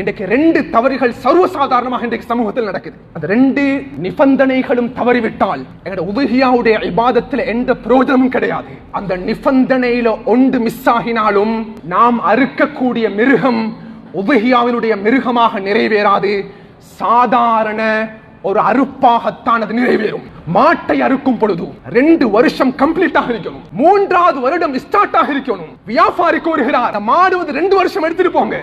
இன்றைக்கு ரெண்டு தவறுகள் சர்வசாதாரணமாக இன்றைக்கு சமூகத்தில் நடக்குது. அந்த ரெண்டு நிபந்தனைகளும் தவறிவிட்டால் எங்களோட உதகியாவுடைய இபாதத்தில் எந்த பிரயோஜனமும் கிடையாது. அந்த நிபந்தனையில ஒன்று மிஸ் ஆகினாலும் நாம் அறுக்கக்கூடிய மிருகம் உதகியாவினுடைய மிருகமாக நிறைவேறாது. சாதாரண ஒரு அறுப்பாகத்தான் அது நிறைவேறும். மாட்டை அறுக்கும் பொழுது ரெண்டு வருஷம் கம்ப்ளீட்டாக இருக்கணும். மூன்றாவது வருடம் ஸ்டார்ட் ஆக இருக்கணும். வியாபாரிக்கு வருகிறார் மாடு வந்து ரெண்டு வருஷம் எடுத்துட்டு போங்க.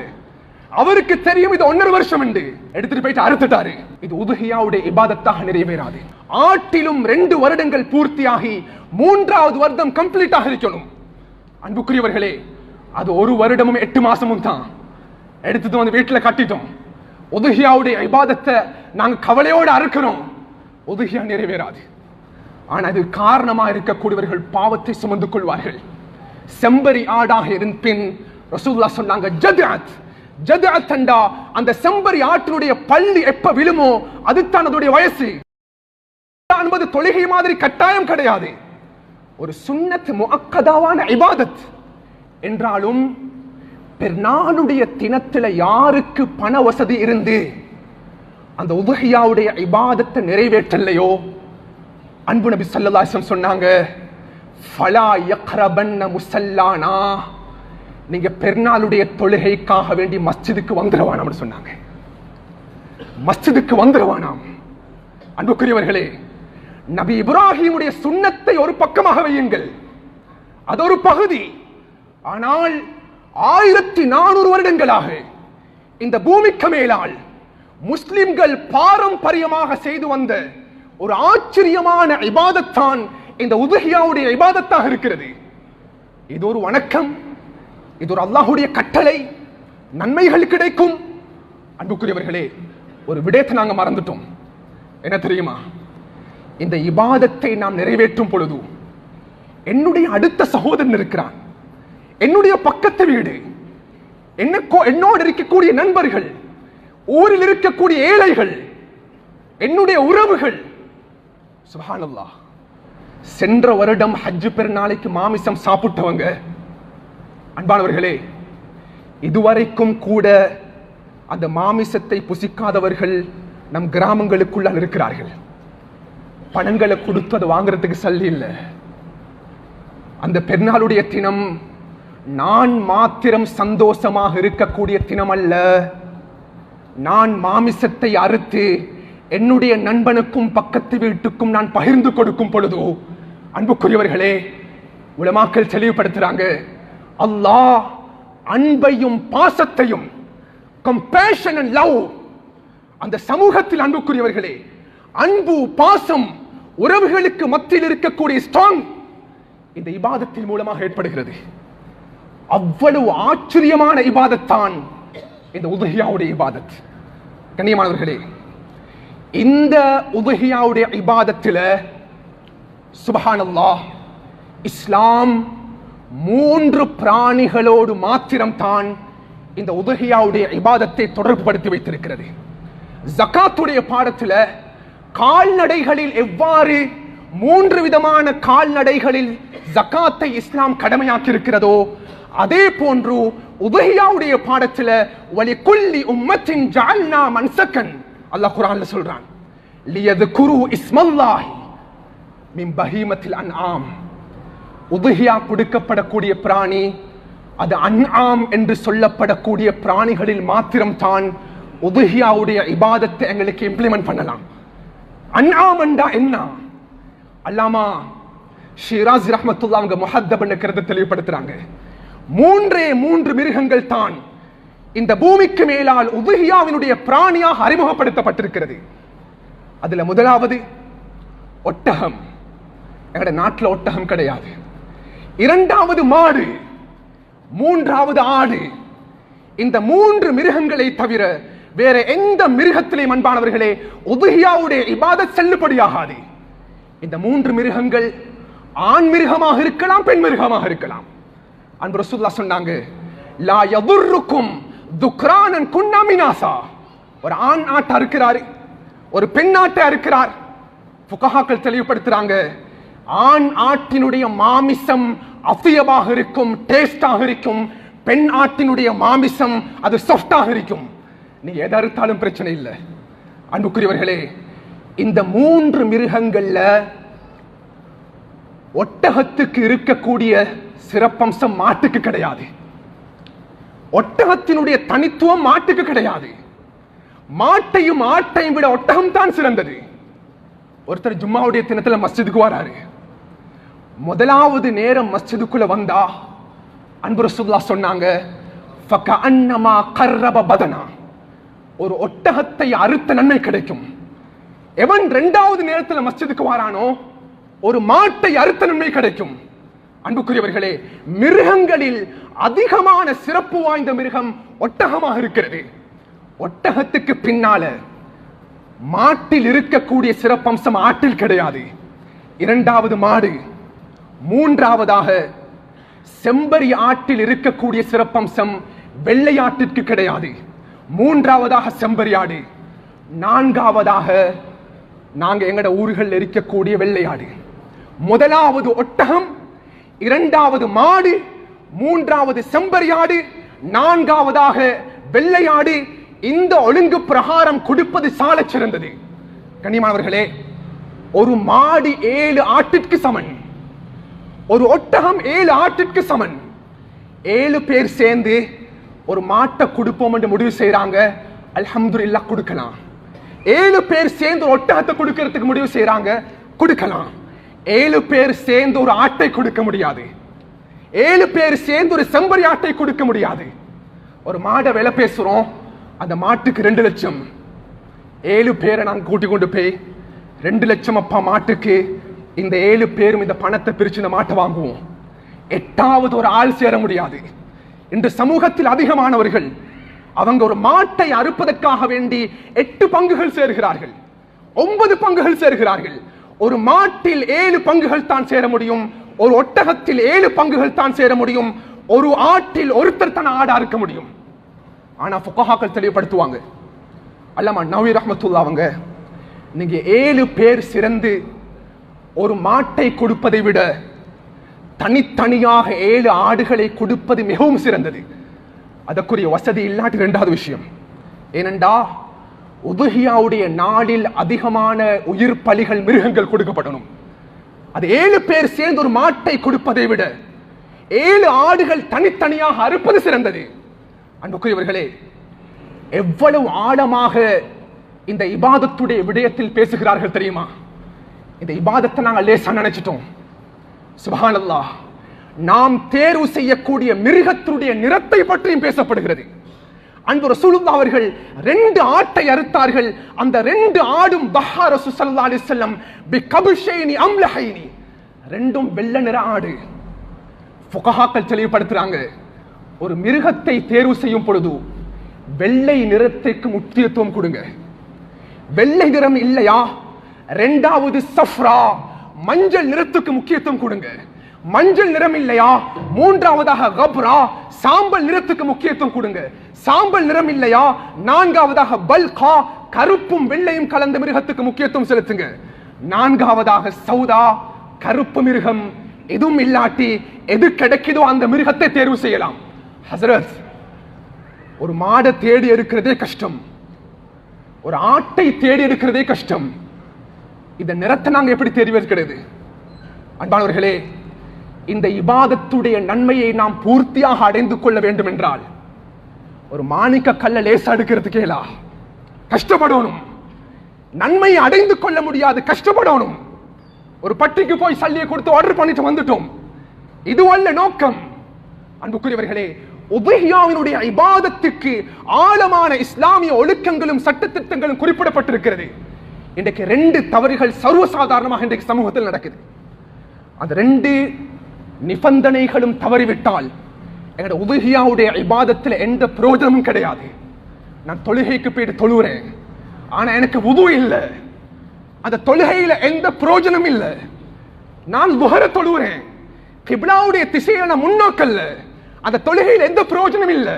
அவருக்கு தெரியும் இது ஒன்னரை வருஷம் என்று எடுத்துட்டு போயிட்டு அறுத்துட்டாரு. இது உதுகையாவுடைய இபாதத்தாக நிறைவேறாது. ஆட்டிலும் ரெண்டு வருடங்கள் பூர்த்தியாகி மூன்றாவது வருடம் கம்ப்ளீட்டாக இருக்கணும். அன்புக்குரியவர்களே அது ஒரு வருடமும் எட்டு மாசமும் தான். எடுத்துட்டு வந்து வீட்டில் கட்டிட்டோம். உதுகியாவுடைய இபாதத்தை நாங்க கவலையோடு அறுக்கிறோம். உதுகியா நிறைவேறாது. ஆனால் அது காரணமா இருக்கக்கூடியவர்கள் பாவத்தை சுமந்து கொள்வார்கள். செம்பரி ஆடாக இருந்த பின் ரசூல்லா சொன்னாங்க ஜத்அத். ஜது அத்தண்டா அந்த செம்பரி ஆற்றினுடைய பள்ளி எப்ப விழுமோ அதுதான் அதோடைய வயசு. என்பது தொழுகை மாதிரி கட்டாயம் கிடையாது. ஒரு சுன்னத் முக்கதாவான இபாதத் என்றாலும் பெருநாளுடைய தினத்துல யாருக்கு பண வசதி இருந்து அந்த உதுகியாவுடைய இபாதத்தை நிறைவேற்றலையோ? அன்பு நபி ஸல்லல்லாஹு சொன்னாங்க ஃபலா யக்ரபன்ன முசல்லானா நீங்க பெருநாளுடைய தொழுகைக்காக வேண்டி மஸ்ஜிதுக்கு வந்துடவானாம்னு சொன்னாங்க. மஸ்ஜிதுக்கு வந்துடுவானாம் அன்புக்குரியவர்களே நபி இப்ராஹிமுடைய சுண்ணத்தை ஒரு பக்கமாக வையுங்கள். அது ஒரு பகுதி. ஆனால் ஆயிரத்தி நானூறு வருடங்களாக இந்த பூமிக்கு மேலால் முஸ்லிம்கள் பாரம்பரியமாக செய்து வந்த ஒரு ஆச்சரியமான இபாதத்தான் இந்த உதுகியாவுடைய இபாதத்தாக இருக்கிறது. இது ஒரு வணக்கம். இது ஒரு அல்லாஹுடைய கட்டளை. நன்மைகள் கிடைக்கும். அன்புக்குரியவர்களே ஒரு விடயத்தை நாங்க மறந்துட்டோம். என்ன தெரியுமா? இந்த இபாதத்தை நாம் நிறைவேற்றும் பொழுது என்னுடைய அடுத்த சகோதரன் இருக்கிறான். என்னுடைய பக்கத்து வீடு என்னக்கோ என்னோடு இருக்கக்கூடிய நண்பர்கள் ஊரில் இருக்கக்கூடிய ஏழைகள் என்னுடைய உறவுகள். சுபானல்லா சென்ற வருடம் ஹஜ் பெருநாளைக்கு மாமிசம் சாப்பிட்டவங்க அன்பானவர்களே இதுவரைக்கும் கூட அந்த மாமிசத்தை புசிக்காதவர்கள் நம் கிராமங்களுக்குள்ளால் இருக்கிறார்கள். பணங்களை கொடுத்து அதை வாங்குறதுக்கு சல்லி இல்லை. அந்த பெருநாளுடைய தினம் நான் மாத்திரம் சந்தோஷமாக இருக்கக்கூடிய தினம் அல்ல. நான் மாமிசத்தை அறுத்து என்னுடைய நண்பனுக்கும் பக்கத்து வீட்டுக்கும் நான் பகிர்ந்து கொடுக்கும் பொழுதோ அன்புக்குரியவர்களே உலமாக்கள் தெளிவுபடுத்துறாங்க. அல்லாஹ் அன்பையும் பாசத்தையும் கம்பேஷன் அண்ட் லவ் அந்த சமூகத்தில் அன்புக்குரியவர்களே அன்பு பாசம் உறவுகளுக்கு மத்தியில் இருக்கக்கூடிய ஸ்ட்ராங் இந்த இபாதத்தின் மூலமாக ஏற்படுகிறது. அவ்வளவு ஆச்சரியமான இபாதத்தான் இந்த உதகியாவுடைய இபாதத். கண்ணியமானவர்களே இந்த உதகியாவுடைய இபாதத்தில் சுபஹானல்லாஹ் இஸ்லாம் மூன்று பிராணிகளோடு மாத்திரம்தான் இந்த உதகியாவுடைய இபாதத்தை தொடர்புபடுத்தி வைத்திருக்கிறது. ஜகாத்துடைய பாடத்துல கால்நடைகளில் எவ்வாறு மூன்று விதமான கால்நடைகளில் ஜக்காத்தை இஸ்லாம் கடமையாக்கி இருக்கிறதோ அதே போன்று உதகியாவுடைய பாடத்துல வலி குல்லி உம்மத்தின் ஜால்னா மன்சக்கன் அல்லாஹ் குரான்ல சொல்றான் லியது குரு இஸ்மல்லாஹி மின் பஹீமத்தில் அன்ஆம். உதுகியா கொடுக்கப்படக்கூடிய பிராணி அது அன்ஆம் என்று சொல்லப்படக்கூடிய பிராணிகளில் மாத்திரம்தான் உதுகியாவுடைய இபாதத்தை எங்களுக்கு இம்ப்ளிமெண்ட் பண்ணலாம். அன்ஆம் என்றா என்ன? அல்லாமா ஷிராஸ் ரஹமத்துல்லா அவங்க முஹத்தப் கருத்தை தெளிவுபடுத்துறாங்க. மூன்றே மூன்று மிருகங்கள் தான் இந்த பூமிக்கு மேலால் உதுகியாவினுடைய பிராணியாக அறிமுகப்படுத்தப்பட்டிருக்கிறது. அதுல முதலாவது ஒட்டகம். எங்கட நாட்டில் ஒட்டகம் கிடையாது. இரண்டாவது மாடு மூன்றாவது ஆடு. இந்த மூன்று மிருகங்களை தவிர வேற எந்த மிருகத்திலையும் அன்பானவர்களே உபகியாவுடைய இபாத செல்லுபடியாகாது. இந்த மூன்று மிருகங்கள் ஆண் மிருகமாக இருக்கலாம் பெண் மிருகமாக இருக்கலாம். அன்பு ரசூல்லா சொன்னாங்க லா யதுர்ருக்கும் துக்ரானன் குன்னா ஒரு ஆண் ஆட்டா அறுக்கிறாரு ஒரு பெண் ஆட்டா அறுக்கிறார் புகஹாக்கள் தெளிவுபடுத்துறாங்க ஆண் ஆட்டினுடைய மாமிசம் அசியமாக இருக்கும் டேஸ்டாக இருக்கும் பெண் ஆட்டினுடைய மாமிசம் அது சாஃப்டாக இருக்கும். நீ எதை அறுத்தாலும் பிரச்சனை இல்லை. அன்புக்குரியவர்களே இந்த மூன்று மிருகங்கள்ல ஒட்டகத்துக்கு இருக்கக்கூடிய சிறப்பம்சம் மாட்டுக்கு கிடையாது. ஒட்டகத்தினுடைய தனித்துவம் மாட்டுக்கு கிடையாது. மாட்டையும் ஆட்டையும் விட ஒட்டகம் தான் சிறந்தது. ஒருத்தர் ஜும்மாவுடைய தினத்துல மஸ்ஜிதுக்கு வராரு. முதலாவது நேரம் மஸ்ஜிதுக்குள்ள வந்தா அன்பு ரசூல்லா சொன்னாங்க ஒரு ஒட்டகத்தை அறுத்த நன்மை கிடைக்கும். எவன் இரண்டாவது நேரத்தில் மஸ்ஜிதுக்கு வாரானோ ஒரு மாட்டை அறுத்த நன்மை கிடைக்கும். அன்புக்குரியவர்களே மிருகங்களில் அதிகமான சிறப்பு வாய்ந்த மிருகம் ஒட்டகமாக இருக்கிறது. ஒட்டகத்துக்கு பின்னால மாட்டில் இருக்கக்கூடிய சிறப்பம்சம் ஆட்டில் கிடையாது. இரண்டாவது மாடு மூன்றாவதாக செம்பரி ஆட்டில் இருக்கக்கூடிய சிறப்பம்சம் வெள்ளையாட்டிற்கு கிடையாது. மூன்றாவதாக செம்பரி ஆடு. நான்காவதாக நாங்கள் எங்கட ஊர்களில் இருக்கக்கூடிய வெள்ளையாடு முதலாவது ஒட்டகம் இரண்டாவது மாடு மூன்றாவது செம்பரியாடு நான்காவதாக வெள்ளையாடு இந்த ஒழுங்கு பிரகாரம் கொடுப்பது சாலச் சிறந்தது கண்ணியமானவர்களே ஒரு மாடு ஏழு ஆட்டிற்கு சமன். ஒரு ஒட்டகம் ஏழு ஆட்டிற்கு சமன். ஏழு பேர் சேர்ந்து ஒரு மாட்டை கொடுப்போம் என்று முடிவு செய்றாங்க. இல்லா கொடுக்கலாம். ஏழு பேர் சேர்ந்து ஒரு ஒட்டகத்தை கொடுக்கறதுக்கு முடிவு செய்கிறாங்க கொடுக்கலாம். ஏழு பேர் சேர்ந்து ஒரு ஆட்டை கொடுக்க முடியாது. ஏழு பேர் சேர்ந்து ஒரு செம்பரி ஆட்டை கொடுக்க முடியாது. ஒரு மாடை விலை பேசுகிறோம் அந்த மாட்டுக்கு ரெண்டு லட்சம். ஏழு பேரை நாங்கள் கூட்டி கொண்டு போய் ரெண்டு லட்சம் அப்பா மாட்டுக்கு இந்த ஏழு பேரும் இந்த பணத்தை பிரித்து இந்த மாட்டை வாங்குவோம். எட்டாவது ஒரு ஆள் சேர முடியாது. இன்று சமூகத்தில் அதிகமானவர்கள் அவங்க ஒரு மாட்டை அறுப்பதற்காக வேண்டி எட்டு பங்குகள் சேர்கிறார்கள். ஒன்பது பங்குகள் சேர்கிறார்கள். ஒரு மாட்டில் ஏழு பங்குகள் தான் சேர முடியும். ஒரு ஒட்டகத்தில் ஏழு பங்குகள் தான் சேர முடியும். ஒரு ஆட்டில் ஒருத்தர் தான் ஆடா இருக்க முடியும். ஆனா ஃபுகஹாக்கள் தெளிவுபடுத்துவாங்க. அல்லாமா நவி ரஹ்மத்துல்லா அவங்க நீங்க ஏழு பேர் சிறந்து ஒரு மாட்டை கொடுப்பதை விட தனித்தனியாக ஏழு ஆடுகளை கொடுப்பது மிகவும் சிறந்தது. அதற்குரிய வசதி இல்லாட்டு இரண்டாவது விஷயம். ஏனென்றா உதுகியாவுடைய நாளில் அதிகமான உயிர் பலிகள் மிருகங்கள் கொடுக்கப்படணும். அது ஏழு பேர் சேர்ந்து ஒரு மாட்டை கொடுப்பதை விட ஏழு ஆடுகள் தனித்தனியாக அறுப்பது சிறந்தது. அன்புக்குரியவர்களே எவ்வளவு ஆழமாக இந்த இபாதத்துடைய விடயத்தில் பேசுகிறார்கள் தெரியுமா? இந்த இபாதத்தை நாங்கள் லேசா நினைச்சிட்டோம். சுபஹானல்லாஹ் நாம் தேர்வு செய்யக்கூடிய மிருகத்தினுடைய நிறத்தை பற்றியும் பேசப்படுகிறது. அன்பு ரசூலுல்லா அவர்கள் ரெண்டு ஆட்டை அறுத்தார்கள். அந்த ரெண்டு ஆடும் பஹா ரசூ ஸல்லல்லாஹு அலைஹி பி கபுஷேனி அம்லஹைனி ரெண்டும் வெள்ளை நிற ஆடு. ஃபுகஹாக்கள் தெளிவுபடுத்துறாங்க. ஒரு மிருகத்தை தேர்வு செய்யும் பொழுது வெள்ளை நிறத்திற்கு முக்கியத்துவம் கொடுங்க. வெள்ளை நிறம் இல்லையா? ரெண்டாவது சஃப்ரா. மஞ்சள் நிறத்துக்கு முக்கியத்துவம் கொடுங்க. மஞ்சள் நிறம் இல்லையா? மூன்றாவதாக கப்ரா. சாம்பல் நிறத்துக்கு முக்கியத்துவம் கொடுங்க. சாம்பல் நிறம் இல்லையா? நான்காவதாக பல்கா. கருப்பும் வெள்ளையும் கலந்த மிருகத்துக்கு முக்கியத்துவம் செலுத்துங்க. நான்காவதாக சௌதா. கருப்பு மிருகம் எதுவும் இல்லாட்டி எது கிடைக்குதோ அந்த மிருகத்தை தேர்வு செய்யலாம். ஹசரத் ஒரு மாடை தேடி எடுக்கிறதே கஷ்டம். ஒரு ஆட்டை தேடி எடுக்கிறதே கஷ்டம். இந்த நிறத்தை நாங்கள் எப்படி தெரிவது இருக்கிறது அன்பானவர்களே இந்த இபாதத்துடைய நன்மையை நாம் பூர்த்தியாக அடைந்து கொள்ள வேண்டும் என்றால் ஒரு மாணிக்க கல்ல லேசா எடுக்கிறதுக்கேலா கஷ்டப்படணும். நன்மையை அடைந்து கொள்ள முடியாது கஷ்டப்படணும். ஒரு பட்டிக்கு போய் சல்லியை கொடுத்து ஆர்டர் பண்ணிட்டு வந்துட்டோம். இது அல்ல நோக்கம். அன்புக்குரியவர்களே உபஹியாவினுடைய இபாதத்துக்கு ஆழமான இஸ்லாமிய ஒழுக்கங்களும் சட்டத்திட்டங்களும் குறிப்பிடப்பட்டிருக்கிறது. இன்றைக்கு ரெண்டு தவறுகள் சர்வசாதாரணமாக இன்றைக்கு சமூகத்தில் நடக்குது. அந்த ரெண்டு நிபந்தனைகளும் தவறிவிட்டால் எங்களோட உபகியாவுடைய இபாதத்தில் எந்த பிரயோஜனமும் கிடையாது. நான் தொழுகைக்கு போயிட்டு தொழுகிறேன். ஆனா எனக்கு உது இல்லை. அந்த தொழுகையில எந்த பிரயோஜனம் இல்லை. நான் துஹர தொழுகிறேன். கிபிலாவுடைய திசையில நான் முன்னோக்கல்ல. அந்த தொழுகையில் எந்த பிரயோஜனம் இல்லை.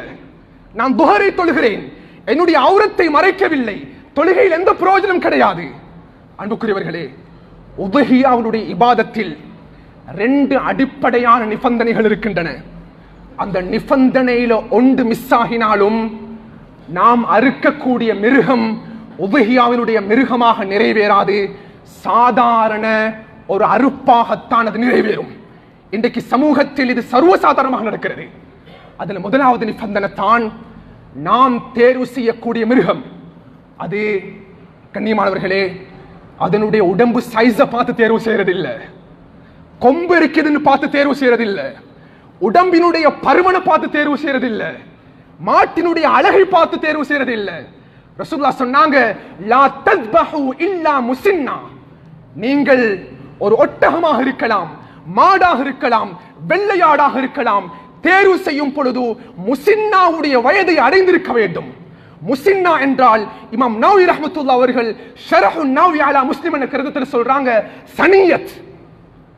நான் துகரை தொழுகிறேன். என்னுடைய அவுரத்தை மறைக்கவில்லை. தொழுகையில் எந்த பிரயோஜனம் கிடையாது. அன்புக்குரியவர்களே உபஹியாவுடைய இபாதத்தில் ரெண்டு அடிப்படையான நிபந்தனைகள் இருக்கின்றன. அந்த நிபந்தனையில ஒன்று மிஸ் ஆகினாலும் நாம் அறுக்கக்கூடிய மிருகம் உபகியாவினுடைய மிருகமாக நிறைவேறாது. சாதாரண ஒரு அறுப்பாகத்தான் அது நிறைவேறும். இன்றைக்கு சமூகத்தில் இது சர்வசாதாரணமாக நடக்கிறது. அதில் முதலாவது நிபந்தனை தான் நாம் தேர்வு செய்யக்கூடிய மிருகம். அது கண்ணியமானவர்களே அதனுடைய உடம்பு சைஸை பார்த்து தேர்வு செய்யறதில்லை. கொம்பு இருக்குதுன்னு பார்த்து தேர்வு செய்யறதில்லை. உடம்பினுடைய பருவனை பார்த்து தேர்வு செய்யறதில்லை. மாட்டினுடைய அழகை பார்த்து தேர்வு செய்யறதில்லை. ரசூலுல்லாஹ் சொன்னாங்க லா தத்பஹு இல்லா முசின்னா. நீங்கள் ஒரு ஒட்டகமாக இருக்கலாம் மாடாக இருக்கலாம் வெள்ளையாடாக இருக்கலாம் தேர்வு செய்யும் பொழுது முசின்னாவுடைய வயதை அடைந்திருக்க வேண்டும். முசின்னா என்றால் இமாம் நவி ரஹமத்துல்லா அவர்கள் ஷரஹு நவி அலா முஸ்லிம் என்ற கருத்தில் சொல்றாங்க சனியத்.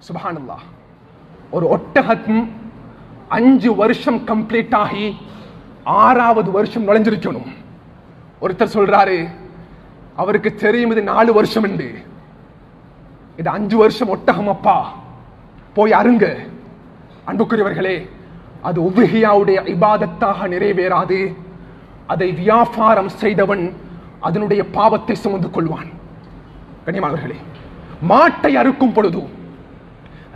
சுபஹானல்லாஹ் ஒரு ஒட்டகம் அஞ்சு வருஷம் கம்ப்ளீட் ஆகி ஆறாவது வருஷம் நுழைஞ்சிருக்கணும். ஒருத்தர் சொல்றாரு அவருக்கு தெரியும் இது நாலு வருஷம் உண்டு இது அஞ்சு வருஷம் ஒட்டகம் அப்பா. போய் அருங்க. அன்புக்குரியவர்களே அது உபுகியாவுடைய இபாதத்தாக நிறைவேறாது. அதை வியாபாரம் செய்தவன் அதனுடைய பாவத்தை சுமந்து கொள்வான். கண்ணியமானவர்களே மாட்டை அறுக்கும் பொழுது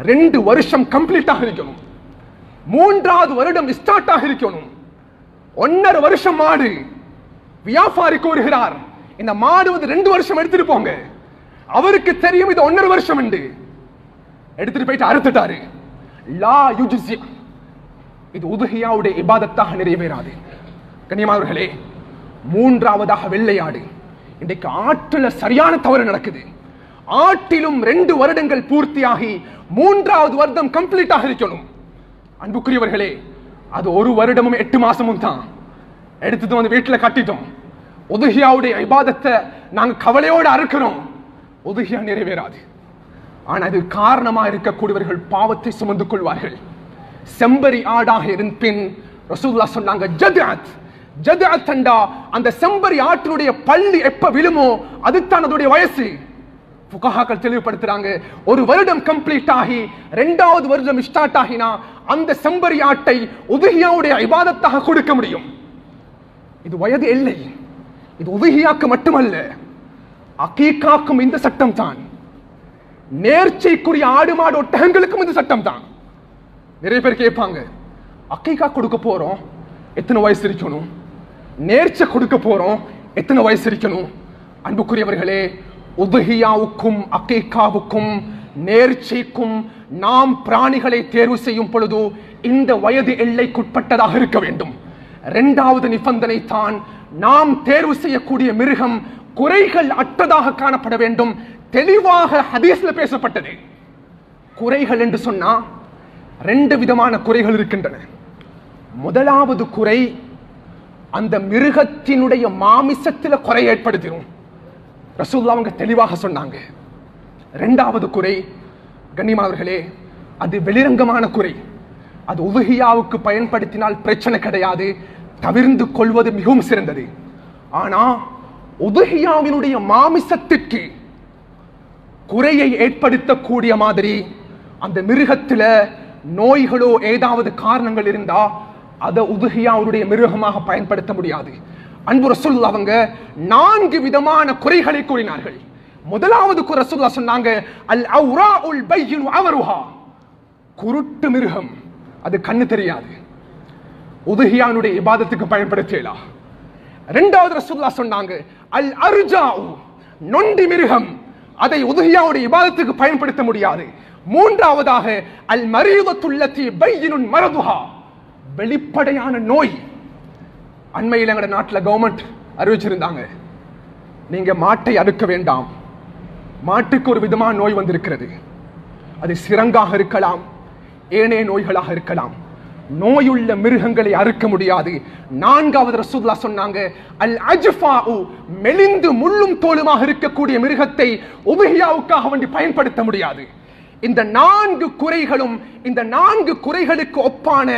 ரெண்டு வருஷம் கம்ப்ளீட்டாக இருக்கணும். மூன்றாவது வருடம் ஸ்டார்ட் ஆக இருக்கணும். ஒன்னரை வருஷம் மாடு வியாபாரிக்கு கூறுகிறார் இந்த மாடு வந்து ரெண்டு வருஷம் எடுத்துட்டு போங்க. அவருக்கு தெரியும் இது ஒன்னரை வருஷம் உண்டு. எடுத்துட்டு போயிட்டு அறுத்துட்டாரு. லா யுஜ்ஸி இது உதுகையாவுடைய இபாதத்தாக நிறைவேறாது. கண்ணியமானவர்களே மூன்றாவதாக வெள்ளையாடு. இன்றைக்கு ஆற்றுல சரியான தவறு நடக்குது. ஆட்டிலும் ரெண்டு வருடங்கள் பூர்த்தியாகி மூன்றாவது வருடம் கம்ப்ளீட்டாக இருக்கணும். அன்புக்குரியவர்களே அது ஒரு வருடமும் எட்டு மாசமும் தான். எடுத்துட்டு வந்து வீட்டில் கட்டிட்டோம். உதுகியாவுடைய விவாதத்தை நாங்கள் கவலையோடு அறுக்கிறோம். உதுகியா நிறைவேறாது. ஆனால் அது காரணமா இருக்கக்கூடியவர்கள் பாவத்தை சுமந்து கொள்வார்கள். செம்பரி ஆடாக இருந்த பின் ரசூல்லா சொன்னாங்க ஜத்அத். ஜது அத்தண்டா அந்த செம்பரி ஆட்டினுடைய பள்ளி எப்ப விழுமோ அதுதான் அதோடைய வயசு. புகாக்கள் தெளிவுபடுத்துறாங்க. ஒரு வருடம் கம்ப்ளீட் ஆகி ரெண்டாவது வருடம் ஸ்டார்ட் ஆகினா அந்த செம்பரி ஆட்டை உதுகியாவுடைய இபாதத்தாக கொடுக்க முடியும். இது வயது இல்லை. இது உதுகியாக்கு மட்டுமல்ல. அகீகாக்கும் இந்த சட்டம் தான் நேர்ச்சைக்குரிய ஆடு மாடு ஒட்டகங்களுக்கும் இந்த சட்டம் தான் நிறைய பேர் கேட்பாங்க அக்கைக்கா கொடுக்க போறோம். எத்தனை வயசு இருக்கணும்? நேர்ச்சை கொடுக்க போகிறோம் எத்தனை வயசு இருக்கணும்? அன்புக்குரியவர்களே உதுகியாவுக்கும் அக்கைக்காவுக்கும் நேர்ச்சைக்கும் நாம் பிராணிகளை தேர்வு செய்யும் பொழுது இந்த வயது எல்லைக்குட்பட்டதாக இருக்க வேண்டும். இரண்டாவது நிபந்தனை தான் நாம் தேர்வு செய்யக்கூடிய மிருகம் குறைகள் அற்றதாக காணப்பட வேண்டும். தெளிவாக ஹதீஸ்ல பேசப்பட்டது. குறைகள் என்று சொன்னா ரெண்டு விதமான குறைகள் இருக்கின்றன. முதலாவது குறை அந்த மிருகத்தினுடைய மாமிசத்தில் குறை ஏற்படுத்திடும் ரசூல்லா அவங்க தெளிவாக சொன்னாங்க. ரெண்டாவது குறை கண்ணிமாவர்களே அது வெளிரங்கமான குறை. அது உதுகியாவுக்கு பயன்படுத்தினால் பிரச்சனை கிடையாது. தவிர்ந்து கொள்வது மிகவும் சிறந்தது. ஆனா உதுகியாவினுடைய மாமிசத்திற்கு குறையை ஏற்படுத்தக்கூடிய மாதிரி அந்த மிருகத்துல நோய்களோ ஏதாவது காரணங்கள் இருந்தா அதை உதுகியாவுடைய மிருகமாக பயன்படுத்த முடியாது. அன்பு ரசூல்லா அவங்க நான்கு விதமான குறைகளை கூறினார்கள். முதலாவது குறை ரசூல்லா சொன்னாங்க அல் அவுரா உல் பையின் அவருஹா குருட்டு மிருகம் அது கண்ணு தெரியாது. உதுகியானுடைய இபாதத்துக்கு பயன்படுத்தலாம் ரெண்டாவது ரசூல்லா சொன்னாங்க அல் அர்ஜாஉ நொண்டி மிருகம் அதை உதுகியாவுடைய இபாதத்துக்கு பயன்படுத்த முடியாது. மூன்றாவதாக அல் மரீதத்துள்ளத்தி பையினுன் மரதுஹா வெளிப்படையான நோய். அண்மையில் எங்கட நாட்டில் கவர்மெண்ட் அறிவிச்சிருந்தாங்க. நீங்க மாட்டை அறுக்க வேண்டாம். மாட்டுக்கு ஒரு விதமான நோய் வந்திருக்கிறது. அது சிரங்காக இருக்கலாம் ஏனைய நோய்களாக இருக்கலாம். நோயுள்ள மிருகங்களை அறுக்க முடியாது. நான்காவது ரசூல்லா சொன்னாங்க அல் அஜ்ஃபாஉ மெலிந்து முள்ளும் தோலுமாக இருக்கக்கூடிய மிருகத்தை உபஹியாவுக்காக வேண்டி பயன்படுத்த முடியாது. இந்த நான்கு குறைகளும் இந்த நான்கு குறைகளுக்கு ஒப்பான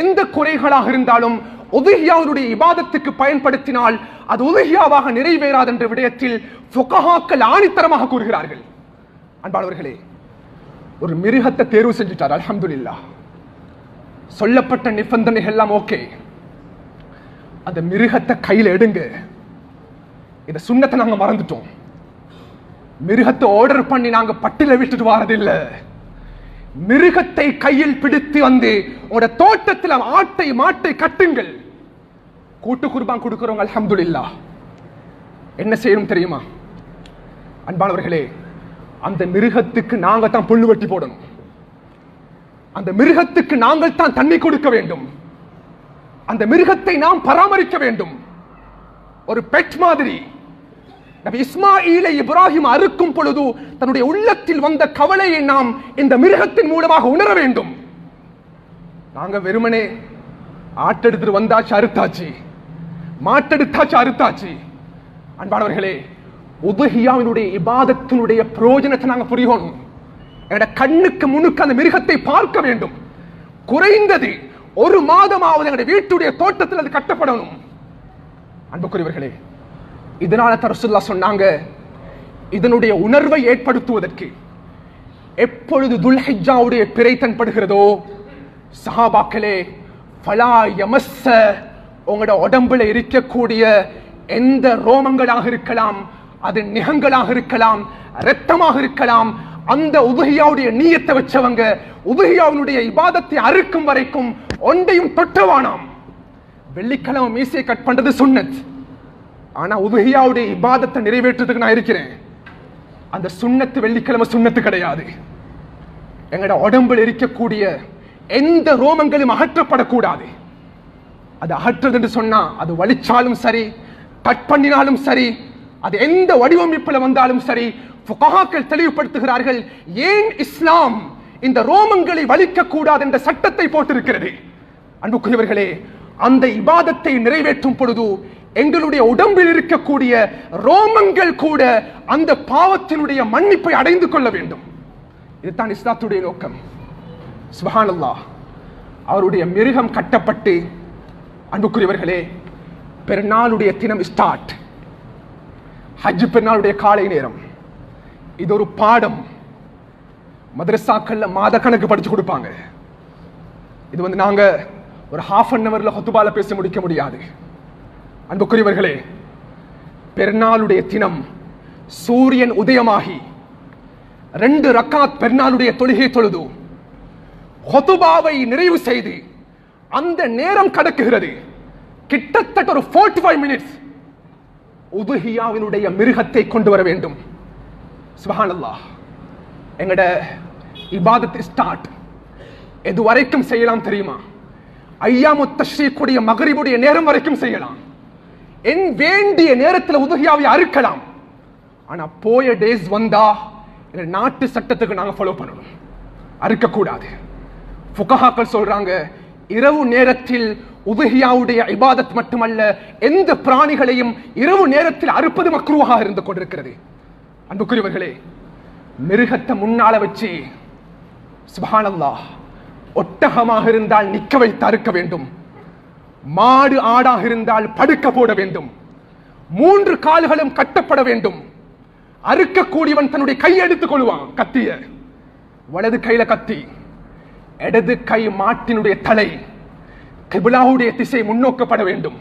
எந்த குறைகளாக இருந்தாலும் உதுகியாவுடைய இபாதத்துக்கு பயன்படுத்தினால் அது உதுகியாவாக நிறைவேறாது என்ற விடயத்தில் ஃபுகஹாக்கள் ஆணித்தரமாக கூறுகிறார்கள். அன்பானவர்களே ஒரு மிருகத்தை தேர்வு செஞ்சுட்டார் அலமதுல்லா சொல்லப்பட்ட நிபந்தனைகள் எல்லாம் ஓகே. அந்த மிருகத்தை கையில எடுங்க. இந்த சுண்ணத்தை நாங்க மறந்துட்டோம். மிருகத்தை ஆர்டர் பண்ணி நாங்க பட்டில விட்டுட்டு வாரதில்ல. மிருகத்தை கையில் பிடித்து வந்து உங்களோட தோட்டத்தில் ஆட்டை மாட்டை கட்டுங்கள். கூட்டு குர்பான் கொடுக்கிறவங்க இல்லா என்ன செய்யணும் தெரியுமா? அன்பானவர்களே அந்த மிருகத்துக்கு நாங்கள் தான் புல்லு வெட்டி போடணும். அந்த மிருகத்துக்கு நாங்கள் தான் தண்ணி கொடுக்க வேண்டும். அந்த மிருகத்தை நாம் பராமரிக்க வேண்டும். ஒரு பெட் மாதிரி. நபி இஸ்மாயிலை இப்ராஹிம் அறுக்கும் பொழுது தன்னுடைய உள்ளத்தில் வந்த கவலையை நாம் இந்த மிருகத்தின் மூலமாக உணர வேண்டும். நாங்க வெறுமனே ஆட்டெடுத்துட்டு வந்தாச்சு அறுத்தாச்சு. மாட்டெடுத்தாச்சு அறுத்தாச்சு. அன்பானவர்களே உபஹியாவினுடைய இபாதத்தினுடைய பிரயோஜனத்தை நாங்க புரியணும் என்னோட கண்ணுக்கு முன்னுக்கு அந்த மிருகத்தை பார்க்க வேண்டும். குறைந்தது ஒரு மாதமாவது எங்களுடைய வீட்டுடைய தோட்டத்தில் அது கட்டப்படணும். அன்புக்குரியவர்களே இதனால தரசுல்லா சொன்னாங்க இதனுடைய உணர்வை ஏற்படுத்துவதற்கு எப்பொழுது துல்ஹிஜாவுடைய பிறை தென்படுகிறதோ சஹாபாக்களே ஃபலா எமஸ்ஸ உங்களோட உடம்புல இருக்கக்கூடிய எந்த ரோமங்களாக இருக்கலாம் அது நிகங்களாக இருக்கலாம் இரத்தமாக இருக்கலாம் அந்த உபகியாவுடைய நீயத்தை வச்சவங்க உபகியாவினுடைய இபாதத்தை அறுக்கும் வரைக்கும் ஒன்றையும் தொட்டவானாம். வெள்ளிக்கிழமை மீசையை கட் பண்றது சுன்னத். ஆனா உதகையாவுடைய இபாதத்தை நிறைவேற்றுறதுக்கு நான் இருக்கிறேன். அந்த சுண்ணத்து வெள்ளிக்கிழமை சுண்ணத்து கிடையாது. எங்களோட உடம்பில் இருக்கக்கூடிய எந்த ரோமங்களும் அகற்றப்படக்கூடாது. அது அகற்றுறது என்று சொன்னா அது வலிச்சாலும் சரி கட் பண்ணினாலும் சரி அது எந்த வடிவமைப்புல வந்தாலும் சரி ஃபுகஹாக்கள் தெளிவுபடுத்துகிறார்கள் ஏன் இஸ்லாம் இந்த ரோமங்களை வலிக்க கூடாது என்ற சட்டத்தை போட்டிருக்கிறது? அன்புக்குரியவர்களே அந்த இபாதத்தை நிறைவேற்றும் பொழுது எங்களுடைய உடம்பில் இருக்கக்கூடிய ரோமங்கள் கூட அந்த பாவத்தினுடைய மன்னிப்பை அடைந்து கொள்ள வேண்டும். இதுதான் இஸ்லாத்துடைய நோக்கம். சுபஹானல்லாஹ். அவருடைய மிருகம் கட்டப்பட்டு அன்புக்குரியவர்களே பெருநாளுடைய தினம் ஸ்டார்ட் ஹஜ் பெருநாளுடைய காலை நேரம். இது ஒரு பாடம். மதரசாக்கள்ல மாத கணக்கு படிச்சு கொடுப்பாங்க. இது வந்து நாங்க ஒரு ஹாஃப் அன் ஹவர்ல ஹொத்துபால பேச முடிக்க முடியாது. அன்புக்குரியவர்களே பெருநாளுடைய தினம் சூரியன் உதயமாகி ரெண்டு ரக்காத் பெருநாளுடைய தொழுகை தொழுது ஹொதுபாவை நிறைவு செய்து அந்த நேரம் கடக்குகிறது. கிட்டத்தட்ட ஒரு 45 ஃபைவ் மினிட்ஸ் உதுகியாவினுடைய மிருகத்தை கொண்டு வர வேண்டும். சுபஹானல்லாஹ். எங்கட இபாதத் ஸ்டார்ட் எது வரைக்கும் செய்யலாம் தெரியுமா? ஐயாமு தஷ்ரீக்குடைய மகரிபுடைய நேரம் வரைக்கும் செய்யலாம். என் வேண்டிய நேரத்தில் உதவியாவை அறுக்கலாம். ஆனா போய டேஸ் வந்தா நாட்டு சட்டத்துக்கு நாங்க ஃபாலோ பண்ணணும். அறுக்கக்கூடாது. ஃபுகஹாக்கள் சொல்றாங்க இரவு நேரத்தில் உபஹியாவுடைய இபாதத் மட்டுமல்ல எந்த பிராணிகளையும் இரவு நேரத்தில் அறுப்பது மக்ரூவாக இருந்து கொண்டிருக்கிறது. அன்புக்குரியவர்களே மிருகத்தை முன்னால வச்சு சுபானல்லா ஒட்டகமாக இருந்தால் நிக்க வைத்து அறுக்க வேண்டும். மாடு ஆடாக இருந்தால் படுக்க போட வேண்டும். மூன்று கால்களும் கட்டப்பட வேண்டும். அறுக்கக்கூடியவன் தன்னுடைய கையை எடுத்துக் கொள்வான் கத்திய. வலது கையில கத்தி. இடது கை மாட்டினுடைய தலை. கிபிலாவுடைய திசை முன்னோக்கப்பட வேண்டும்.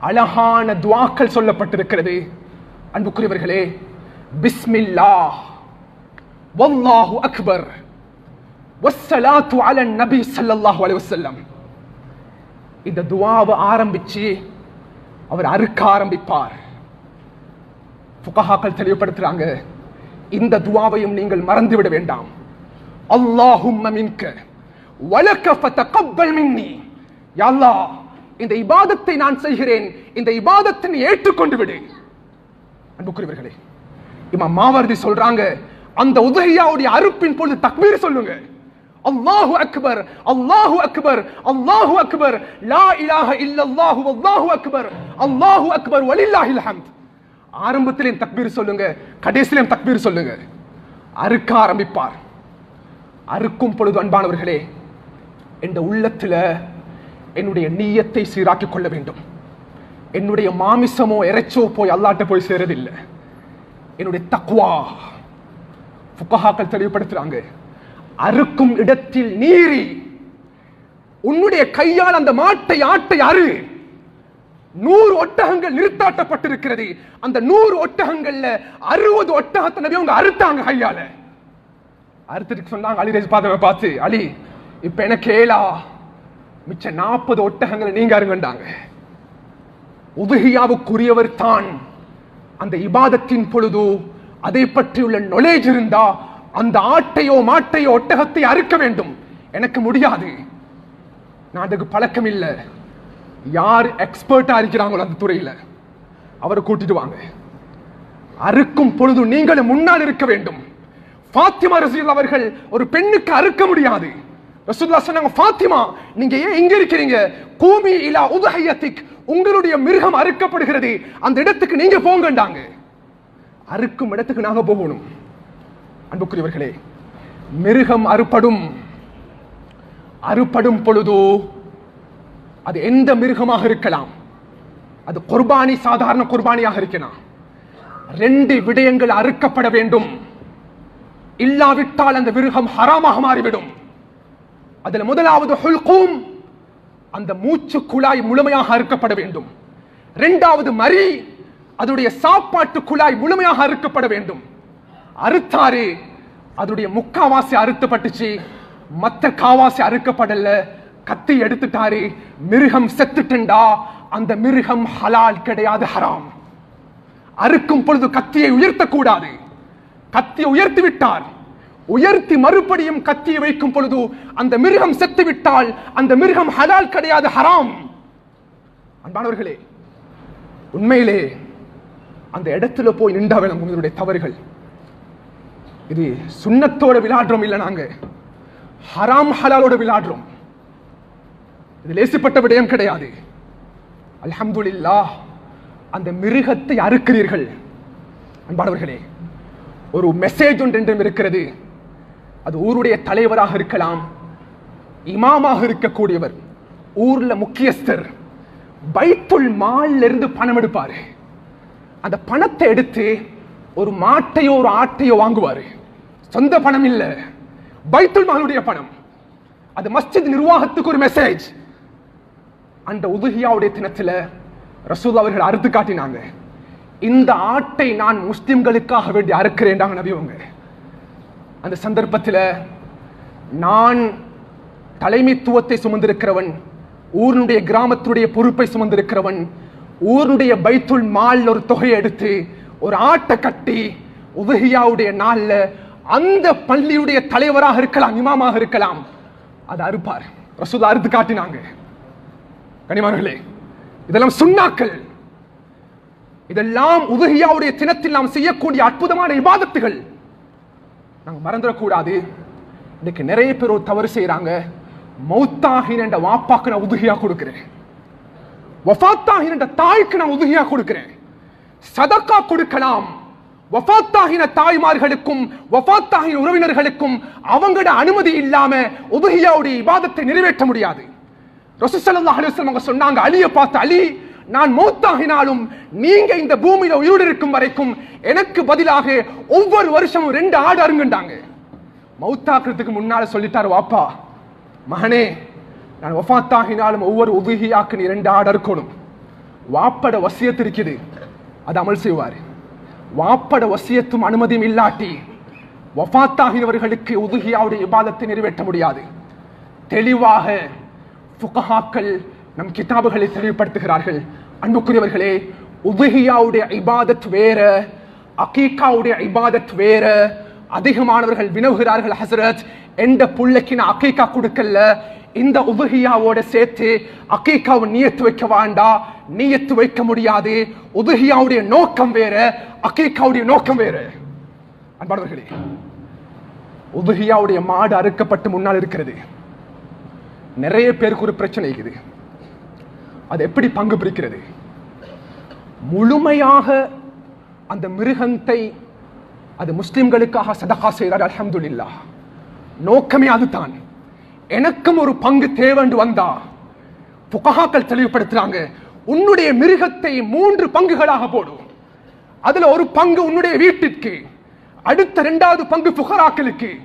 அழகான துவாக்கள் சொல்லப்பட்டிருக்கிறது. அன்புக்குரியவர்களே பிஸ்மில்லா. வல்லாஹு அக்பர். வஸ்ஸலாத்து அலன் நபி சல்லல்லாஹு அலைஹி வஸல்லம். இந்த துவாவை ஆரம்பிச்சு அவர் அறுக்க ஆரம்பிப்பார். புகஹாக்கள் தெளிவுபடுத்துறாங்க இந்த துவாவையும் நீங்கள் மறந்து விட வேண்டாம். அல்லாஹும் மின்க வலக்க ஃபதகப்பல் மின்னி. யல்லா அல்லாஹ் இந்த இபாதத்தை நான் செய்கிறேன் இந்த இபாதத்தை நீ ஏற்றுக்கொண்டு விடு. அன்புக்குரியவர்களே இம்மா மாவர்தி சொல்றாங்க அந்த உதகையாவுடைய அறுப்பின் பொழுது தக்மீர் சொல்லுங்க. அல்லாஹு அக்பர் அல்லாஹு அக்பர் அல்லாஹு அக்பர் லா இலாஹ இல்லல்லாஹு அல்லாஹு அக்பர் அல்லாஹு அக்பர் வலில்லாஹில் ஹம்த் ஆரம்பத்திலேயும் தக்பீர் சொல்லுங்க கடைசிலையும் தக்பீர் சொல்லுங்க. அறுக்க ஆரம்பிப்பார். அறுக்கும் பொழுது அன்பானவர்களே என்ற உள்ளத்தில் என்னுடைய நீயத்தை சீராக்கிக் கொள்ள வேண்டும். என்னுடைய மாமிசமோ இறைச்சோ போய் அல்லாட்ட போய் சேரதில்லை. என்னுடைய தக்வா. ஃபுக்கஹாக்கள் தெளிவுபடுத்துகிறாங்க அறுக்கும் இடத்தில் நீரி உன்னுடைய கையால் அந்த மாட்டை ஆட்டை அறு. நூறு ஒட்டகங்கள் நிறுத்தாட்டப்பட்டிருக்கிறது. அந்த நூறு ஒட்டகங்கள்ல அறுபது ஒட்டகத்தை நபி அவங்க அறுத்தாங்க கையால. அறுத்துட்டு சொன்னாங்க அலி ரேஸ் பாதவை பார்த்து அலி இப்ப எனக்கு ஏலா. மிச்ச நாற்பது ஒட்டகங்களை நீங்க அருங்கண்டாங்க உதுகியாவுக்குரியவர் தான். அந்த இபாதத்தின் பொழுது அதை பற்றியுள்ள நொலேஜ் இருந்தா அந்த ஆட்டையோ மாட்டையோ ஒட்டகத்தை அறுக்க வேண்டும். எனக்கு முடியாது. நான் அதுக்கு பழக்கம் இல்லை. யார் எக்ஸ்பர்ட்டா இருக்கிறாங்களோ அந்த துறையில அவரை கூட்டிட்டு வாங்க. அறுக்கும் பொழுது நீங்களும் முன்னால் இருக்க வேண்டும். ஃபாத்திமா ரசூல் அவர்கள் ஒரு பெண்ணுக்கு அறுக்க முடியாது. ரசூல்லா சொன்னாங்க ஃபாத்திமா நீங்க ஏன் இங்க இருக்கிறீங்க? கூமி இலா உதஹையத்திக் உங்களுடைய மிருகம் அறுக்கப்படுகிறது. அந்த இடத்துக்கு நீங்க போங்கண்டாங்க அறுக்கும் இடத்துக்கு நாங்க போகணும். அன்புக்குரியவர்களே மிருகம் அறுபடும் அறுபடும் பொழுதோ அது எந்த மிருகமாக இருக்கலாம்? அது குர்பானி சாதாரண குர்பானியாக இருக்கலாம். ரெண்டு விடயங்கள் அறுக்கப்பட வேண்டும். இல்லாவிட்டால் அந்த மிருகம் ஹராமாக மாறிவிடும். அதில் முதலாவது ஹுல்கூம் அந்த மூச்சு குழாய் முழுமையாக அறுக்கப்பட வேண்டும். இரண்டாவது மரி அதனுடைய சாப்பாட்டு குழாய் முழுமையாக அறுக்கப்பட வேண்டும். அறுத்தாரு. அதனுடைய முக்காவாசி அறுத்தப்பட்டுச்சு. மத்த காவாசி அறுக்கப்படல. கத்தி எடுத்துட்டாரு. மிருகம் செத்துட்டுண்டா. அந்த மிருகம் ஹலால் கிடையாது ஹராம். அறுக்கும் பொழுது கத்தியை உயர்த்தக்கூடாது. கத்தியை உயர்த்தி விட்டார் உயர்த்தி மறுபடியும் கத்தியை வைக்கும் பொழுது அந்த மிருகம் செத்து விட்டால் அந்த மிருகம் ஹலால் கிடையாது ஹராம். அன்பானவர்களே உண்மையிலே அந்த இடத்துல போய் நின்றாவே உங்களுடைய தவறுகள். இது சுண்ணத்தோட விளையாடுறோம் இல்ல நாங்க. ஹராம் ஹலாலோட விளையாடுறோம் இது லேசுப்பட்ட விடயம் கிடையாது. அல்ஹம்துலில்லாஹ் அந்த மிருகத்தை அறுக்கிறீர்கள். அன்பானவர்களே ஒரு மெசேஜ் ஒன்றென்றும் இருக்கிறது. அது ஊருடைய தலைவராக இருக்கலாம் இமாமாக இருக்கக்கூடியவர் ஊர்ல முக்கியஸ்தர் பைத்துல் மால்ல இருந்து பணம் எடுப்பார். அந்த பணத்தை எடுத்து ஒரு மாட்டையோ ஒரு ஆட்டையோ வாங்குவாரு. சொந்த பணம் இல்லை. பைத்துல் மாலுடைய பணம். அது மஸ்ஜித் நிர்வாகத்துக்கு ஒரு மெசேஜ் அந்த உதுகியாவுடைய தினத்துல ரசூல் அவர்கள் அறுத்து காட்டினாங்க. இந்த ஆட்டை நான் முஸ்லிம்களுக்காக வேண்டி அறுக்கிறேன்டாங்க நபி அவங்க. அந்த சந்தர்ப்பத்தில் நான் தலைமைத்துவத்தை சுமந்திருக்கிறவன் ஊருடைய கிராமத்துடைய பொறுப்பை சுமந்திருக்கிறவன் ஊருடைய பைத்துல் மால் ஒரு தொகையை எடுத்து ஒரு ஆட்டை கட்டி உதகியாவுடைய நாள்ல அந்த பள்ளியுடைய தலைவராக இருக்கலாம் இமாமாக இருக்கலாம். அதை அறுப்பார். ரசூல் அறுத்து காட்டினாங்க. கனிமார்களே இதெல்லாம் சுண்ணாக்கள். இதெல்லாம் உதகியாவுடைய தினத்தில் நாம் செய்யக்கூடிய அற்புதமான இபாதத்துகள். நாங்க மறந்துடக்கூடாது. இன்னைக்கு நிறைய பேர் ஒரு தவறு செய்யறாங்க மௌத்தாகின என்ற வாப்பாக்கு நான் உதுகியா கொடுக்கிறேன். வஃபாத்தாகின என்ற தாய்க்கு நான் உதுகியா கொடுக்கிறேன். சதக்கா கொடுக்கலாம். வஃபாத்தாகின தாய்மார்களுக்கும் வஃபாத்தாகின உறவினர்களுக்கும் அவங்களோட அனுமதி இல்லாம உபகியாவுடைய இபாதத்தை நிறைவேற்ற முடியாது. ரசூசல்லா அலுவலம் அவங்க சொன்னாங்க அலியை பார்த்து அலி நான் மௌத்தாகினாலும் நீங்க இந்த பூமியில உயிரோடு இருக்கும் வரைக்கும் எனக்கு பதிலாக ஒவ்வொரு வருஷமும் ரெண்டு ஆடு அருங்குண்டாங்க. மௌத்தாக்குறதுக்கு முன்னால சொல்லிட்டாரு வாப்பா மகனே நான் ஒஃபாத்தாகினாலும் ஒவ்வொரு உபகியாக்கு நீ ரெண்டு ஆடு அறுக்கணும். வாப்பட வசியத்திருக்குது இருக்குது. அது அமல் செய்வாரு. வாப்பட வசியத்தும் அனுமதியும் இல்லாட்டி வஃபாத்தாகினவர்களுக்கு உதுகியாவுடைய இபாதத்தை நிறைவேற்ற முடியாது. தெளிவாக ஃபுகஹாக்கள் நம் கிதாபுகளை தெளிவுபடுத்துகிறார்கள். அன்புக்குரியவர்களே உதுகியாவுடைய இபாதத் வேற அகீகாவுடைய இபாதத் வேற. அதிகமானவர்கள் வினவுகிறார்கள் ஹசரத் எந்த புள்ளைக்கு நான் அகீகா கொடுக்கல இந்த உதுகியாவோட சேர்த்து அக்கீக்காவை நியத்து வைக்க வேண்டாம். நியத்து வைக்க முடியாது. உதுகியாவுடைய நோக்கம் வேற அக்கீக்காவுடைய நோக்கம் வேற. அன்பானவர்களே உதுகியாவுடைய மாடு அறுக்கப்பட்டு முன்னால் இருக்கிறது. நிறைய பேருக்கு ஒரு பிரச்சனை இருக்குது. அது எப்படி பங்கு பிரிக்கிறது? முழுமையாக அந்த மிருகத்தை அது முஸ்லிம்களுக்காக சதகா செய்தார் அலமதுல்லா நோக்கமே அதுதான். எனக்கும் ஒரு பங்கு தேவண்டு வந்தா. புகஹாக்கள் தெளிவுபடுத்துறாங்க. உன்னுடைய மிருகத்தை மூன்று பங்குகளாக போடும். அதுல ஒரு பங்கு உன்னுடைய வீட்டிற்கு அடுத்த இரண்டாவது பங்கு புகராக்களுக்கு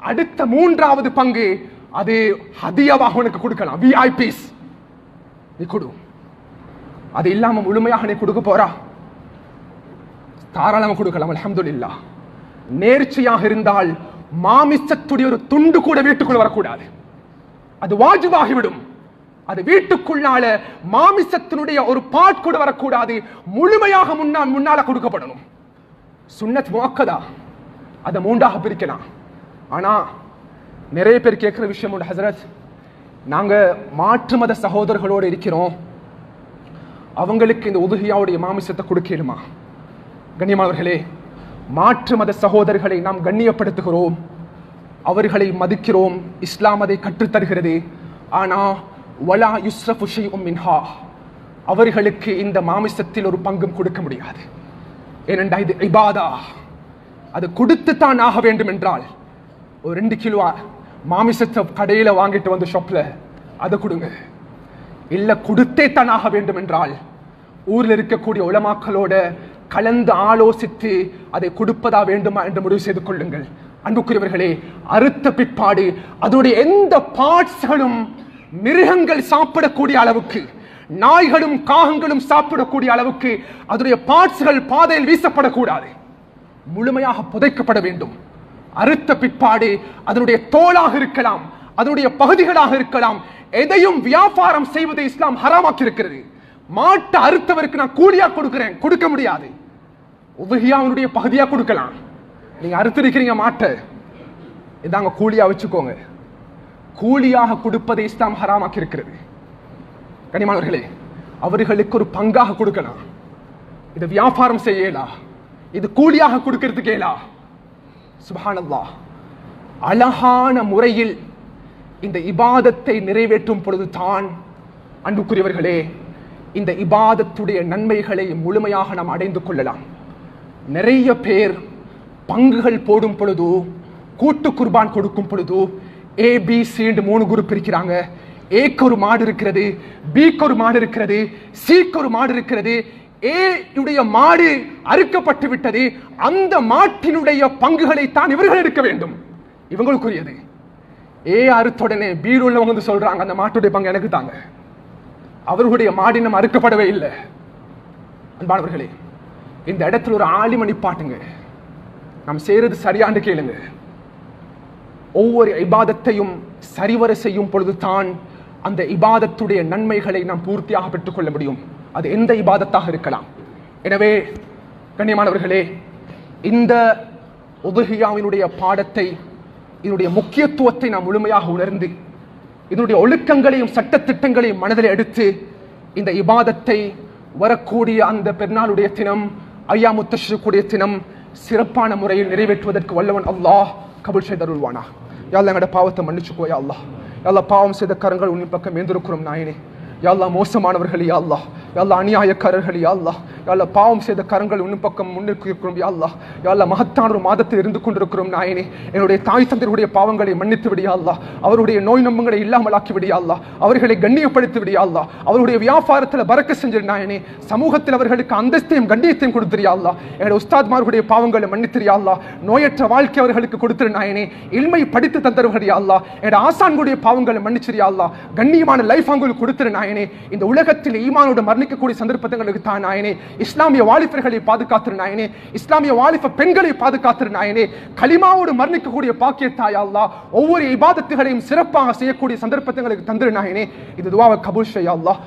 அடுத்த மூன்றாவது பங்கு அது ஹதியாவாக உனக்கு கொடுக்கலாம். விஐபிஸ் நீ கொடு. அது இல்லாம முழுமையாக நீ கொடுக்க போறா. தாராளமா கொடுக்கலாம். அல்ஹம்துலில்லா. நேர்ச்சையாக இருந்தால் மாமிசத்துடைய ஒரு துண்டு கூட வீட்டுக்குள் வரக்கூடாது. அது வாஜிபாகிவிடும். அது வீட்டுக்குள்ளால மாமிசத்தினுடைய ஒரு பாட் கூட வரக்கூடாது. முழுமையாக முன்னால் முன்னால கொடுக்கப்படணும். சுண்ணத் முவக்கதா. அதை மூன்றாக பிரிக்கலாம். ஆனா நிறைய பேர் கேட்குற விஷயம் உண்டு ஹசரத். நாங்க மாற்று மத சகோதரர்களோடு இருக்கிறோம். அவங்களுக்கு இந்த உதுகியாவுடைய மாமிசத்தை கொடுக்கலுமா கண்ணியமானவர்களே மாற்று மத சகோதரர்களை நாம் கண்ணியப்படுத்துகிறோம். அவர்களை மதிக்கிறோம். இஸ்லாம் அதை கற்றுத்தருகிறது. ஆனா வலா யுஸ்ரஃபு ஷைஉம் மின்ஹா. அவர்களுக்கு இந்த மாமிசத்தில் ஒரு பங்கும் கொடுக்க முடியாது. ஏனென்றா இது இபாதா. அது கொடுத்துத்தான் ஆக வேண்டும் என்றால் ஒரு ரெண்டு கிலோ மாமிசத்தை கடையில் வாங்கிட்டு வந்து ஷாப்பில் அதை கொடுங்க. இல்லை கொடுத்தே தான் ஆக வேண்டும் என்றால் ஊரில் இருக்கக்கூடிய உலமாக்களோட கலந்து ஆலோசித்து அதை கொடுப்பதா வேண்டுமா என்று முடிவு செய்து கொள்ளுங்கள். அன்புக்குரியவர்களே அறுத்த பிற்பாடு அதனுடைய எந்த பார்ட்ஸ்களும் மிருகங்கள் சாப்பிடக்கூடிய அளவுக்கு நாய்களும் காகங்களும் சாப்பிடக்கூடிய அளவுக்கு அதனுடைய பார்ட்ஸ்கள் பாதையில் வீசப்படக்கூடாது. முழுமையாக புதைக்கப்பட வேண்டும். அறுத்த பிற்பாடு அதனுடைய தோளாக இருக்கலாம் அதனுடைய பகுதிகளாக இருக்கலாம் எதையும் வியாபாரம் செய்வதை இஸ்லாம் ஹராமாக்கி இருக்கிறது மாட்டு அறுத்தவருக்கு நான் கூலியா கொடுக்கிறேன் கொடுக்க முடியாது. உபகியாவினுடைய பகுதியா கொடுக்கலாம். நீங்கள் அறுத்திருக்கிறீங்க மாட்டை. இதாங்க கூலியாக வச்சுக்கோங்க. கூலியாக கொடுப்பதை இஸ்லாம் ஹராமாக்கி இருக்கிறது. கனிமானவர்களே அவர்களுக்கு ஒரு பங்காக கொடுக்கலாம். இது வியாபாரம் செய்யலா? இது கூலியாக கொடுக்கிறதுக்கு ஏலா? அழகான முறையில் இந்த இபாதத்தை நிறைவேற்றும் பொழுது தான் அன்புக்குரியவர்களே இந்த இபாதத்துடைய நன்மைகளை முழுமையாக நாம் அடைந்து கொள்ளலாம். நிறைய பேர் பங்குகள் போடும் பொழுதோ கூட்டு குர்பான் கொடுக்கும் பொழுதோ ஏ பி சின்னு மூணு குரூப் இருக்கிறாங்க ஏக்கு ஒரு மாடு இருக்கிறது பிக்கு ஒரு மாடு இருக்கிறது சிக்கு ஒரு மாடு இருக்கிறது. ஏ மாடு அறுக்கப்பட்டு விட்டது அந்த மாட்டினுடைய பங்குகளை தான் இவர்கள் எடுக்க வேண்டும். இவங்களுக்குரியது. ஏ அறுத்துடனே பீர் உள்ளவங்க வந்து சொல்றாங்க அந்த மாட்டுடைய பங்கு எனக்கு தாங்க. அவர்களுடைய மாடு இன்னும் அறுக்கப்படவே இல்லை. அன்பானவர்களே இந்த இடத்துல ஒரு ஆலிம பாட்டுங்க. நாம் செய்யறது சரியாண்டு கேளுங்க. ஒவ்வொரு இபாதத்தையும் சரிவர செய்யும் பொழுது தான் அந்த இபாதத்துடைய நன்மைகளை நாம் பூர்த்தியாக பெற்றுக்கொள்ள முடியும். அது எந்த இபாதத்தாக இருக்கலாம். எனவே கண்ணியமானவர்களே இந்த உதுகியாவினுடைய பாடத்தை இதனுடைய முக்கியத்துவத்தை நாம் முழுமையாக உணர்ந்து இதனுடைய ஒழுக்கங்களையும் சட்டத்திட்டங்களையும் மனதில் எடுத்து இந்த இபாதத்தை வரக்கூடிய அந்த பெருநாளுடைய தினம் ஐயா முத்தஷக்கூடிய தினம் சிறப்பான முறையில் நிறைவேற்றுவதற்கு வல்லவன் அல்லாஹ். கபுல் செய்தருள்வானா யாழ்ல எங்கட பாவத்தை மன்னிச்சுக்கோ யா அல்லாஹ். யாழ்லா பாவம் செய்த கரங்கள் உன்னின் பக்கம் ஏந்திருக்கிறோம் நாயனே. யாழ்லா மோசமானவர்கள் யா எல்லா யாழ்லா அநியாயக்காரர்கள் யா அல்லா யாழ்ல பாவம் செய்த கரங்கள் உன்னின் பக்கம் முன்னிற்கிறோம் இருக்கிறோம் அல்லாஹ். யாழ்லா மகத்தான ஒரு மாதத்தில் இருந்து கொண்டிருக்கிறோம் நாயனே. என்னுடைய தாய் தந்தருடைய பாவங்களை மன்னித்து விடியாள்லா அவருடைய நோய் நம்பங்களை இல்லாமலாக்கி விடியா அவர்களை கண்ணியப்படுத்தி விடியாள்லா அவருடைய வியாபாரத்தில் பறக்க செஞ்சிரு நாயனே. சமூகத்தில் அவர்களுக்கு அந்தஸ்தையும் கண்ணியத்தையும் கொடுத்துறியாள்லா என்னுடைய உஸ்தாத்மார்களுடைய பாவங்களை மன்னித்திரியா நோயற்ற வாழ்க்கை அவர்களுக்கு கொடுத்துரு நாயனே. இல்மை படித்து தந்தவர்கள் என்னோட ஆசான்களுடைய பாவங்களை மன்னிச்சிரியாள்லா கண்ணியமான லைஃப் அவங்களுக்கு கொடுத்துரு நாயனே. இந்த உலகத்தில் ஈமானோட மரணிக்கக்கூடிய சந்தர்ப்பத்தங்களுக்கு தான் நாயனே. இஸ்லாமிய வாலிபர்களை பாதுகாத்துரு நாயனே. இஸ்லாமிய வாலிப பெண்களை பாதுகாத்திரு நாயனே. களிமாவோடு மரணிக்கக்கூடிய பாக்கியத்தாய் அல்லா ஒவ்வொரு இபாதத்துகளையும் சிறப்பாக செய்யக்கூடிய சந்தர்ப்பத்துகளுக்கு தந்திரு நாயனே. இது துவாவை கபூல் ஷையா அல்லாஹ்.